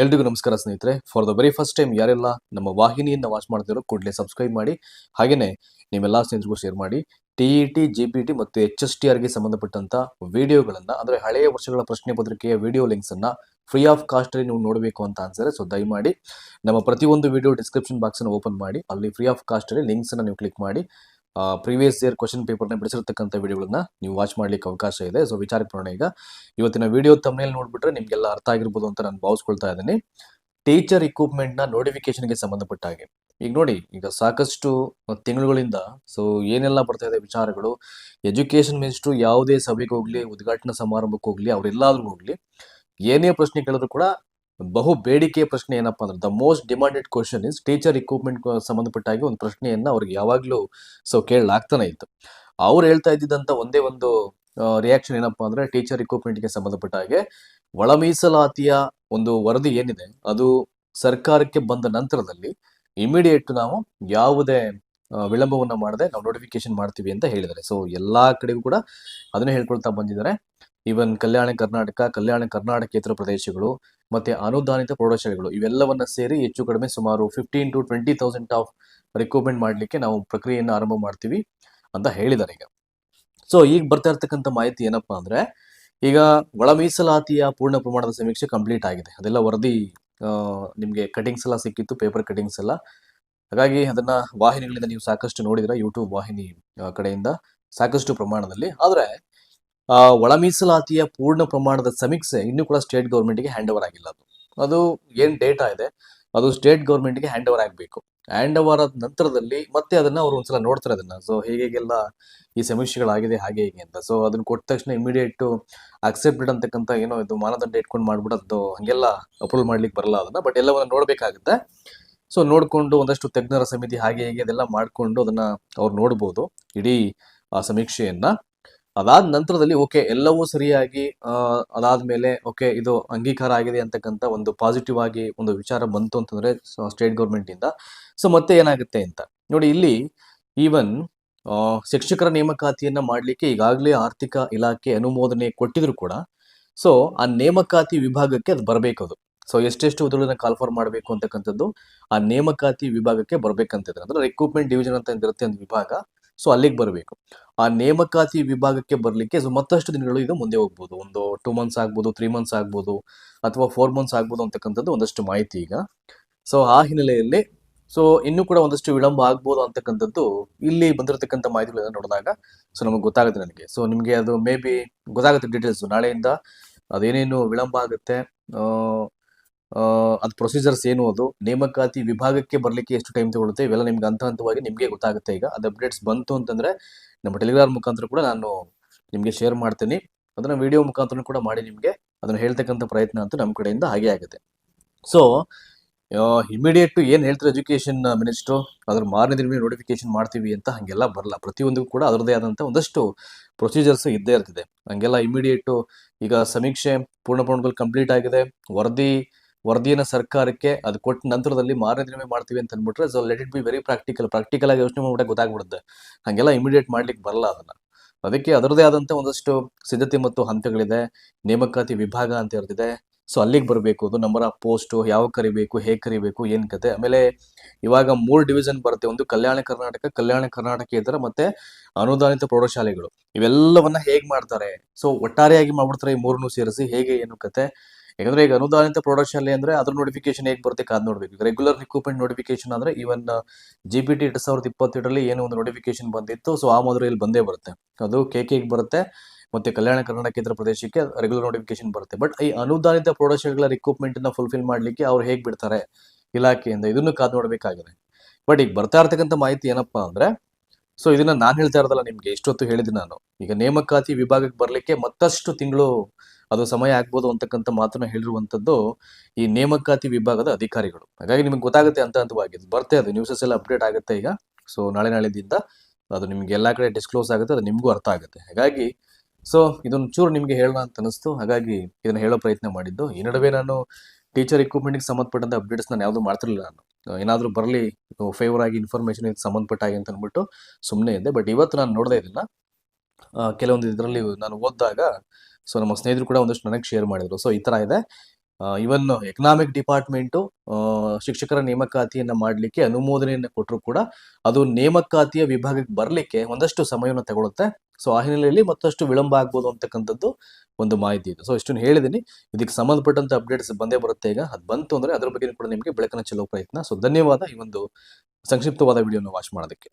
ಎಲ್ರಿಗೂ ನಮಸ್ಕಾರ ಸ್ನೇಹಿತರೆ. For the very first time ಯಾರೆಲ್ಲ ನಮ್ಮ ವಾಹಿನಿಯನ್ನು ವಾಚ್ ಮಾಡ್ತಿರೋ ಕೂಡಲೇ ಸಬ್ಸ್ಕ್ರೈಬ್ ಮಾಡಿ ಹಾಗೆಯೇ ನಿಮ್ಮೆಲ್ಲ ಸ್ನೇಹಿತರಿಗೂ ಶೇರ್ ಮಾಡಿ T E T G P T ಮತ್ತು ಎಚ್ ಎಸ್ ಟಿ ಆರ್ಗೆ ಸಂಬಂಧಪಟ್ಟಂಥ ವಿಡಿಯೋಗಳನ್ನು ಅಂದರೆ ಹಳೆಯ ವರ್ಷಗಳ ಪ್ರಶ್ನೆ ಪತ್ರಿಕೆಯ ವಿಡಿಯೋ ಲಿಂಕ್ಸನ್ನು ಫ್ರೀ ಆಫ್ ಕಾಸ್ಟಲ್ಲಿ ನೀವು ನೋಡಬೇಕು ಅಂತ ಅನ್ಸಿದ್ರೆ ಸೊ ದಯಮಾಡಿ ನಮ್ಮ ಪ್ರತಿಯೊಂದು ವಿಡಿಯೋ ಡಿಸ್ಕ್ರಿಪ್ಷನ್ ಬಾಕ್ಸನ್ನು ಓಪನ್ ಮಾಡಿ, ಅಲ್ಲಿ ಫ್ರೀ ಆಫ್ ಕಾಸ್ಟಲ್ಲಿ ಲಿಂಕ್ಸನ್ನು ನೀವು ಕ್ಲಿಕ್ ಮಾಡಿ ಪ್ರೀವಿಯಸ್ ಇಯರ್ ಕ್ವಶನ್ ಪೇಪರ್ನ ಬಿಡಿಸಿರ್ತಕ್ಕಂಥ ವಿಡಿಯೋಗಳನ್ನ ನೀವು ವಾಚ್ ಮಾಡ್ಲಿಕ್ಕೆ ಅವಕಾಶ ಇದೆ. ಸೊ ವಿಚಾರಕ್ಕೆ ಬರೋಣ ಈಗ. ಇವತ್ತಿನ ವಿಡಿಯೋ ತಮ್ಮನೇಲಿ ನೋಡ್ಬಿಟ್ರೆ ನಿಮ್ಗೆಲ್ಲ ಅರ್ಥ ಆಗಿರ್ಬೋದು ಅಂತ ನಾನು ಭಾವಿಸ್ಕೊಳ್ತಾ ಇದ್ದೀನಿ. ಟೀಚರ್ ಇಕ್ವಿಪ್ಮೆಂಟ್ನ ನೋಟಿಫಿಕೇಶನ್ಗೆ ಸಂಬಂಧಪಟ್ಟ ಹಾಗೆ. ಈಗ ನೋಡಿ, ಈಗ ಸಾಕಷ್ಟು ತಿಂಗಳುಗಳಿಂದ ಸೊ ಏನೆಲ್ಲ ಬರ್ತಾ ಇದೆ ವಿಚಾರಗಳು. ಎಜುಕೇಶನ್ ಮಿನಿಸ್ಟ್ರು ಯಾವುದೇ ಸಭೆಗೆ ಹೋಗ್ಲಿ, ಉದ್ಘಾಟನಾ ಸಮಾರಂಭಕ್ಕೆ ಹೋಗ್ಲಿ, ಅವರೆಲ್ಲಾದ್ರೂ ಹೋಗ್ಲಿ, ಏನೇ ಪ್ರಶ್ನೆ ಕೇಳಿದ್ರು ಕೂಡ ಬಹು ಬೇಡಿಕೆಯ ಪ್ರಶ್ನೆ ಏನಪ್ಪಾ ಅಂದ್ರೆ the most demanded question is teacher equipment ಸಂಬಂಧಪಟ್ಟಾಗಿ ಒಂದು ಪ್ರಶ್ನೆಯನ್ನ ಅವ್ರಿಗೆ ಯಾವಾಗ್ಲೂ ಸೊ ಕೇಳಲಾಗ್ತಾನೆ ಇತ್ತು. ಅವ್ರು ಹೇಳ್ತಾ ಇದ್ದಿದ್ದಂತ ಒಂದೇ ಒಂದು ರಿಯಾಕ್ಷನ್ ಏನಪ್ಪಾ ಅಂದ್ರೆ ಟೀಚರ್ ಇಕ್ವಿಪ್ಮೆಂಟ್ಗೆ ಸಂಬಂಧಪಟ್ಟ ಹಾಗೆ ಒಳ ಮೀಸಲಾತಿಯ ಒಂದು ವರದಿ ಏನಿದೆ, ಅದು ಸರ್ಕಾರಕ್ಕೆ ಬಂದ ನಂತರದಲ್ಲಿ ಇಮಿಡಿಯೇಟ್ ನಾವು ಯಾವುದೇ ವಿಳಂಬವನ್ನ ಮಾಡದೆ ನಾವು ನೋಟಿಫಿಕೇಶನ್ ಮಾಡ್ತೀವಿ ಅಂತ ಹೇಳಿದ್ದಾರೆ. ಸೊ ಎಲ್ಲಾ ಕಡೆಗೂ ಕೂಡ ಅದನ್ನೇ ಹೇಳ್ಕೊಳ್ತಾ ಬಂದಿದ್ದಾರೆ. ಈವನ್ ಕಲ್ಯಾಣ ಕರ್ನಾಟಕ ಕಲ್ಯಾಣ ಕರ್ನಾಟಕೇತರ ಪ್ರದೇಶಗಳು ಮತ್ತೆ ಅನುದಾನಿತ ಪ್ರೌಢಶಾಲೆಗಳು ಇವೆಲ್ಲವನ್ನ ಸೇರಿ ಹೆಚ್ಚು ಕಡಿಮೆ ಸುಮಾರು fifteen to twenty thousand of recruitment ಮಾಡಲಿಕ್ಕೆ ನಾವು ಪ್ರಕ್ರಿಯೆಯನ್ನು ಆರಂಭ ಮಾಡ್ತೀವಿ ಅಂತ ಹೇಳಿದ್ದಾರೆ ಈಗ ಸೊ ಈಗ ಬರ್ತಾ ಇರ್ತಕ್ಕಂಥ ಮಾಹಿತಿ ಏನಪ್ಪಾ ಅಂದ್ರೆ ಈಗ ಒಳ ಮೀಸಲಾತಿಯ ಪೂರ್ಣ ಪ್ರಮಾಣದ ಸಮೀಕ್ಷೆ ಕಂಪ್ಲೀಟ್ ಆಗಿದೆ ಅದೆಲ್ಲ ವರದಿ ನಿಮಗೆ ಕಟಿಂಗ್ಸ್ ಎಲ್ಲ ಸಿಕ್ಕಿತ್ತು ಪೇಪರ್ ಕಟಿಂಗ್ಸ್ ಎಲ್ಲ ಹಾಗಾಗಿ ಅದನ್ನ ವಾಹಿನಿಗಳಿಂದ ನೀವು ಸಾಕಷ್ಟು ನೋಡಿದ್ರೆ ಯೂಟ್ಯೂಬ್ ವಾಹಿನಿ ಕಡೆಯಿಂದ ಸಾಕಷ್ಟು ಪ್ರಮಾಣದಲ್ಲಿ ಆದ್ರೆ ಒಳ ಮೀಸಲಾತಿಯ ಪೂರ್ಣ ಪ್ರಮಾಣದ ಸಮೀಕ್ಷೆ ಇನ್ನೂ ಕೂಡ ಸ್ಟೇಟ್ ಗೌರ್ಮೆಂಟ್ಗೆ ಹ್ಯಾಂಡ್ ಓವರ್ ಆಗಿಲ್ಲ ಅದು. ಅದು ಏನ್ ಡೇಟಾ ಇದೆ, ಅದು ಸ್ಟೇಟ್ ಗೌರ್ಮೆಂಟ್ಗೆ ಹ್ಯಾಂಡ್ ಓವರ್ ಆಗಬೇಕು. ಹ್ಯಾಂಡ್ ಓವರ್ ಆದ ನಂತರದಲ್ಲಿ ಮತ್ತೆ ಅದನ್ನ ಅವರು ಒಂದ್ಸಲ ನೋಡ್ತಾರೆ ಅದನ್ನ. ಸೊ ಹೇಗೆಲ್ಲ ಈ ಸಮೀಕ್ಷೆಗಳಾಗಿದೆ, ಹಾಗೆ ಹೀಗೆ ಅಂತ. ಸೊ ಅದನ್ನ ಕೊಟ್ಟ ತಕ್ಷಣ ಇಮಿಡಿಯೇಟ್ ಅಕ್ಸೆಪ್ಟೆಡ್ ಅಂತಕ್ಕಂಥ ಏನೋ ಇದು ಮಾನದಂಡ ಇಟ್ಕೊಂಡು ಮಾಡ್ಬಿಡೋದು ಹಂಗೆಲ್ಲ ಅಪ್ರೂವ್ ಮಾಡ್ಲಿಕ್ಕೆ ಬರಲ್ಲ ಅದನ್ನ ಬಟ್ ಎಲ್ಲವನ್ನ ನೋಡಬೇಕಾಗುತ್ತೆ. ಸೊ ನೋಡ್ಕೊಂಡು ಒಂದಷ್ಟು ತಜ್ಞರ ಸಮಿತಿ ಹಾಗೆ ಹೀಗೆ ಅದೆಲ್ಲ ಮಾಡ್ಕೊಂಡು ಅದನ್ನ ಅವ್ರು ನೋಡ್ಬೋದು. ಇಡೀ ಆ ಸಮೀಕ್ಷೆಯನ್ನ. ಅದಾದ ನಂತರದಲ್ಲಿ ಓಕೆ ಎಲ್ಲವೂ ಸರಿಯಾಗಿ ಆ, ಅದಾದ್ಮೇಲೆ ಓಕೆ ಇದು ಅಂಗೀಕಾರ ಆಗಿದೆ ಅಂತಕ್ಕಂಥ ಒಂದು ಪಾಸಿಟಿವ್ ಆಗಿ ಒಂದು ವಿಚಾರ ಬಂತು ಅಂತಂದ್ರೆ ಸ್ಟೇಟ್ ಗೌರ್ಮೆಂಟಿಂದ ಸೊ ಮತ್ತೆ ಏನಾಗುತ್ತೆ ಅಂತ. ನೋಡಿ ಇಲ್ಲಿ ಈವನ್ ಶಿಕ್ಷಕರ ನೇಮಕಾತಿಯನ್ನ ಮಾಡ್ಲಿಕ್ಕೆ ಈಗಾಗಲೇ ಆರ್ಥಿಕ ಇಲಾಖೆ ಅನುಮೋದನೆ ಕೊಟ್ಟಿದ್ರು ಕೂಡ. ಸೊ ಆ ನೇಮಕಾತಿ ವಿಭಾಗಕ್ಕೆ ಅದು ಬರಬೇಕು ಅದು ಸೊ ಎಷ್ಟೆಷ್ಟು ಹುದ್ದೆಗಳನ್ನ ಕಾಲ್ಫರ್ ಮಾಡಬೇಕು ಅಂತಕ್ಕಂಥದ್ದು ಆ ನೇಮಕಾತಿ ವಿಭಾಗಕ್ಕೆ ಬರ್ಬೇಕಂತಿದ್ರೆ ಅಂದ್ರೆ ರಿಕ್ರೂಟ್ಮೆಂಟ್ ಡಿವಿಜನ್ ಅಂತ ಇರುತ್ತೆ ಒಂದು ವಿಭಾಗ. ಸೊ ಅಲ್ಲಿಗೆ ಬರಬೇಕು. ಆ ನೇಮಕಾತಿ ವಿಭಾಗಕ್ಕೆ ಬರಲಿಕ್ಕೆ ಸೊ ಮತ್ತಷ್ಟು ದಿನಗಳು ಇದು ಮುಂದೆ ಹೋಗ್ಬೋದು. ಒಂದು ಟೂ ಮಂತ್ಸ್ ಆಗ್ಬೋದು ತ್ರೀ ಮಂತ್ಸ್ ಆಗ್ಬೋದು, ಅಥವಾ ಫೋರ್ ಮಂತ್ಸ್ ಆಗ್ಬೋದು ಅಂತಕ್ಕಂಥದ್ದು ಒಂದಷ್ಟು ಮಾಹಿತಿ ಈಗ. ಸೊ ಆ ಹಿನ್ನೆಲೆಯಲ್ಲಿ ಸೊ ಇನ್ನೂ ಕೂಡ ಒಂದಷ್ಟು ವಿಳಂಬ ಆಗ್ಬೋದು ಅಂತಕ್ಕಂಥದ್ದು ಇಲ್ಲಿ ಬಂದಿರತಕ್ಕಂಥ ಮಾಹಿತಿಗಳನ್ನ ನೋಡಿದಾಗ ಸೊ ನಮಗೆ ಗೊತ್ತಾಗುತ್ತೆ ನನಗೆ. ಸೊ ನಿಮಗೆ ಅದು ಮೇ ಬಿ ಗೊತ್ತಾಗುತ್ತೆ ಡೀಟೇಲ್ಸು ನಾಳೆಯಿಂದ ಅದೇನೇನು ವಿಳಂಬ ಆಗುತ್ತೆ ಅದ್ ಪ್ರೊಸೀಜರ್ಸ್ ಏನು ಅದು? ನೇಮಕಾತಿ ವಿಭಾಗಕ್ಕೆ ಬರಲಿಕ್ಕೆ ಎಷ್ಟು ಟೈಮ್ ತಗೊಳುತ್ತೆ? ಇವೆಲ್ಲ ನಿಮ್ಗೆ ಹಂತ ಹಂತವಾಗಿ ನಿಮಗೆ ಗೊತ್ತಾಗುತ್ತೆ. ಈಗ ಅದು ಅಪ್ಡೇಟ್ಸ್ ಬಂತು ಅಂತಂದ್ರೆ ನಮ್ಮ ಟೆಲಿಗ್ರಾಮ್ ಮುಖಾಂತರ ಕೂಡ ನಾನು ನಿಮಗೆ ಶೇರ್ ಮಾಡ್ತೀನಿ. ಅದನ್ನು ವಿಡಿಯೋ ಮುಖಾಂತರ ಕೂಡ ಮಾಡಿ ನಿಮಗೆ ಅದನ್ನು ಹೇಳ್ತಕ್ಕಂಥ ಪ್ರಯತ್ನ ಅಂತೂ ನಮ್ಮ ಕಡೆಯಿಂದ ಹಾಗೆ ಆಗುತ್ತೆ. ಸೊ ಇಮಿಡಿಯೇಟ್ ಏನು ಹೇಳ್ತಾರೆ ಎಜುಕೇಶನ್ ಮಿನಿಸ್ಟ್ರು ಅದ್ರ ಮಾರನೇ ದಿನವೇ ನೋಟಿಫಿಕೇಶನ್ ಮಾಡ್ತೀವಿ ಅಂತ ಹಾಗೆಲ್ಲ ಬರಲ್ಲ. ಪ್ರತಿಯೊಂದಕ್ಕೂ ಕೂಡ ಅದರದೇ ಆದಂತ ಒಂದಷ್ಟು ಪ್ರೊಸೀಜರ್ಸ್ ಇದ್ದೇ ಇರ್ತಿದೆ. ಹಂಗೆಲ್ಲ ಇಮಿಡಿಯೇಟ್ ಈಗ ಸಮೀಕ್ಷೆ ಪೂರ್ಣ ಪ್ರಮಾಣದಲ್ಲಿ ಕಂಪ್ಲೀಟ್ ಆಗಿದೆ. ವರದಿ ವರದಿಯನ್ನ ಸರ್ಕಾರಕ್ಕೆ ಅದು ಕೊಟ್ಟ ನಂತರದಲ್ಲಿ ಮಾರನೇ ದಿನವೇ ಮಾಡ್ತೀವಿ ಅಂತ ಅಂದ್ಬಿಟ್ರೆ so let it be very practical practical ಆಗಿ ಯೋಚನೆ ಮಾಡ್ಬಿಟ್ಟೆ ಗೊತ್ತಾಗ್ಬಿಡುತ್ತೆ. ಹಾಗೆಲ್ಲ ಇಮಿಡಿಯೇಟ್ ಮಾಡ್ಲಿಕ್ಕೆ ಬರಲ್ಲ ಅದನ್ನ. ಅದಕ್ಕೆ ಅದರದೇ ಆದಂತ ಒಂದಷ್ಟು ಸಿದ್ಧತೆ ಮತ್ತು ಹಂತಗಳಿದೆ. ನೇಮಕಾತಿ ವಿಭಾಗ ಅಂತ ಇರ್ತಿದೆ ಸೊ ಅಲ್ಲಿಗೆ ಬರಬೇಕು. ಅದು ನಂಬರ್ ಆಫ್ ಪೋಸ್ಟ್ ಯಾವ ಕರಿಬೇಕು, ಹೇಗೆ ಕರಿಬೇಕು, ಏನ್ ಕತೆ. ಆಮೇಲೆ ಇವಾಗ ಮೂರು ಡಿವಿಷನ್ ಬರುತ್ತೆ. ಒಂದು ಕಲ್ಯಾಣ ಕರ್ನಾಟಕ, ಕಲ್ಯಾಣ ಕರ್ನಾಟಕೇತರ ಮತ್ತೆ ಅನುದಾನಿತ ಪ್ರೌಢಶಾಲೆಗಳು. ಇವೆಲ್ಲವನ್ನ ಹೇಗ್ ಮಾಡ್ತಾರೆ? ಸೊ ಒಟ್ಟಾರೆಯಾಗಿ ಮಾಡ್ಬಿಡ್ತಾರೆ ಈ ಮೂರನ್ನು ಸೇರಿಸಿ. ಹೇಗೆ ಏನು ಕತೆ? ಯಾಕಂದ್ರೆ ಈಗ ಅನುದಾನಿತ ಪ್ರೌಢಶಾಲೆ ಅಂದ್ರೆ ಅದ್ರ ನೋಟಿಫಿಕೇಶನ್ ಹೇಗೆ ಬರುತ್ತೆ ಕಾದ್ ನೋಡ್ಬೇಕು. ರೆಗ್ಯುಲರ್ ರಿಕ್ರೂಟ್ಮೆಂಟ್ ನೋಟಿಫಿಕೇಶನ್ ಅಂದ್ರೆ ಇವನ್ ಜಿ ಪಿ ಟಿ ಎರಡ್ ಸಾವಿರದ ಇಪ್ಪತ್ತೆರಡರಲ್ಲಿ ಏನೋ ಒಂದು ನೋಟಿಫಿಕೇಶನ್ ಬಂದಿತ್ತು. ಸೊ ಆ ಮಾದರಿಯಲ್ಲಿ ಬಂದೇ ಬರುತ್ತೆ. ಅದು ಕೆ ಕೆಗೆ ಬರುತ್ತೆ. ಮತ್ತೆ ಕಲ್ಯಾಣ ಕರ್ನಾಟಕ ಕೇಂದ್ರ ಪ್ರದೇಶಕ್ಕೆ ರೆಗ್ಯುಲರ್ ನೋಟಿಫಿಕೇಶನ್ ಬರುತ್ತೆ. ಬಟ್ ಈ ಅನುದಾನಿತ ಪ್ರೌಢಶಾಲೆಗಳ ರಿಕ್ರೂಟ್ಮೆಂಟ್ನ ಫುಲ್ಫಿಲ್ ಮಾಡ್ಲಿಕ್ಕೆ ಅವ್ರು ಹೇಗೆ ಬಿಡ್ತಾರೆ? ಇಲಾಖೆಯಿಂದ ಇದನ್ನು ಕಾದ್ ನೋಡ್ಬೇಕಾಗಿದೆ. ಬಟ್ ಈಗ ಬರ್ತಾ ಇರ್ತಕ್ಕಂಥ ಮಾಹಿತಿ ಏನಪ್ಪಾ ಅಂದ್ರೆ ಸೊ ಇದನ್ನ ನಾನು ಹೇಳ್ತಾ ಇರೋದಲ್ಲ ನಿಮ್ಗೆ, ಇಷ್ಟೊತ್ತು ಹೇಳಿದ್ದೀನಿ ನಾನು. ಈಗ ನೇಮಕಾತಿ ವಿಭಾಗಕ್ಕೆ ಬರ್ಲಿಕ್ಕೆ ಮತ್ತಷ್ಟು ತಿಂಗಳು ಅದು ಸಮಯ ಆಗ್ಬೋದು ಅಂತಕ್ಕಂಥ ಮಾತನ್ನ ಹೇಳಿರುವಂಥದ್ದು ಈ ನೇಮಕಾತಿ ವಿಭಾಗದ ಅಧಿಕಾರಿಗಳು. ಹಾಗಾಗಿ ನಿಮ್ಗೆ ಗೊತ್ತಾಗುತ್ತೆ ಅಂತ ಹಂತವಾಗಿ ಬರ್ತೇ ಅದು ನ್ಯೂಸಸ್ ಎಲ್ಲ ಅಪ್ಡೇಟ್ ಆಗುತ್ತೆ ಈಗ. ಸೊ ನಾಳೆ ನಾಳೆದಿಂದ ಅದು ನಿಮ್ಗೆ ಎಲ್ಲಾ ಕಡೆ ಡಿಸ್ಕ್ಲೋಸ್ ಆಗುತ್ತೆ, ಅದು ನಿಮಗೂ ಅರ್ಥ ಆಗುತ್ತೆ. ಹಾಗಾಗಿ ಸೊ ಇದೊಂದು ಚೂರು ನಿಮ್ಗೆ ಹೇಳೋಣ ಅಂತ ಅನಿಸ್ತು ಹಾಗಾಗಿ ಇದನ್ನ ಹೇಳೋ ಪ್ರಯತ್ನ ಮಾಡಿದ್ದು. ಈ ನಡುವೆ ನಾನು ಟೀಚರ್ ಇಕ್ವಿಪ್ಮೆಂಟ್ಗೆ ಸಂಬಂಧಪಟ್ಟಂತ ಅಪ್ಡೇಟ್ಸ್ ನಾನು ಯಾವುದು ಮಾಡ್ತಿರ್ಲಿಲ್ಲ ನಾನು. ಏನಾದರೂ ಬರಲಿ ಫೇವರ್ ಆಗಿ ಇನ್ಫಾರ್ಮೇಶನ್ ಇದಕ್ಕೆ ಸಂಬಂಧಪಟ್ಟ ಹಾಗೆ ಅಂತ ಅಂದ್ಬಿಟ್ಟು ಸುಮ್ಮನೆ ಇದ್ದೆ. ಬಟ್ ಇವತ್ತು ನಾನು ನೋಡಿದೆ ಇದನ್ನ. ಕೆಲವೊಂದು ಇದರಲ್ಲಿ ನಾನು ಓದಿದಾಗ ಸೊ ನಮ್ಮ ಸ್ನೇಹಿತರು ಕೂಡ ಒಂದಷ್ಟು ನನಗೆ ಶೇರ್ ಮಾಡಿದ್ರು. ಸೊ ಈ ಥರ ಇದೆ. ಇವನ್ ಎಕನಾಮಿಕ್ ಡಿಪಾರ್ಟ್ಮೆಂಟು ಶಿಕ್ಷಕರ ನೇಮಕಾತಿಯನ್ನ ಮಾಡಲಿಕ್ಕೆ ಅನುಮೋದನೆಯನ್ನು ಕೊಟ್ಟರು ಕೂಡ ಅದು ನೇಮಕಾತಿಯ ವಿಭಾಗಕ್ಕೆ ಬರಲಿಕ್ಕೆ ಒಂದಷ್ಟು ಸಮಯವನ್ನು ತಗೊಳುತ್ತೆ. ಸೊ ಆ ಹಿನ್ನೆಲೆಯಲ್ಲಿ ಮತ್ತಷ್ಟು ವಿಳಂಬ ಆಗ್ಬೋದು ಅಂತಕ್ಕಂಥದ್ದು ಒಂದು ಮಾಹಿತಿ ಇದೆ. ಸೊ ಇಷ್ಟನ್ನು ಹೇಳಿದ್ದೀನಿ ಇದಕ್ಕೆ ಸಂಬಂಧಪಟ್ಟಂತ ಅಪ್ಡೇಟ್ಸ್ ಬಂದೇ ಬರುತ್ತೆ ಈಗ. ಅದು ಬಂತು ಅಂದ್ರೆ ಅದ್ರ ಬಗ್ಗೆ ಕೂಡ ನಿಮಗೆ ಬೆಳಕನ್ನು ಚೆಲ್ಲೋ ಪ್ರಯತ್ನ. ಸೊ ಧನ್ಯವಾದ ಈ ಒಂದು ಸಂಕ್ಷಿಪ್ತವಾದ ವಿಡಿಯೋನ ವಾಚ್ ಮಾಡೋದಕ್ಕೆ.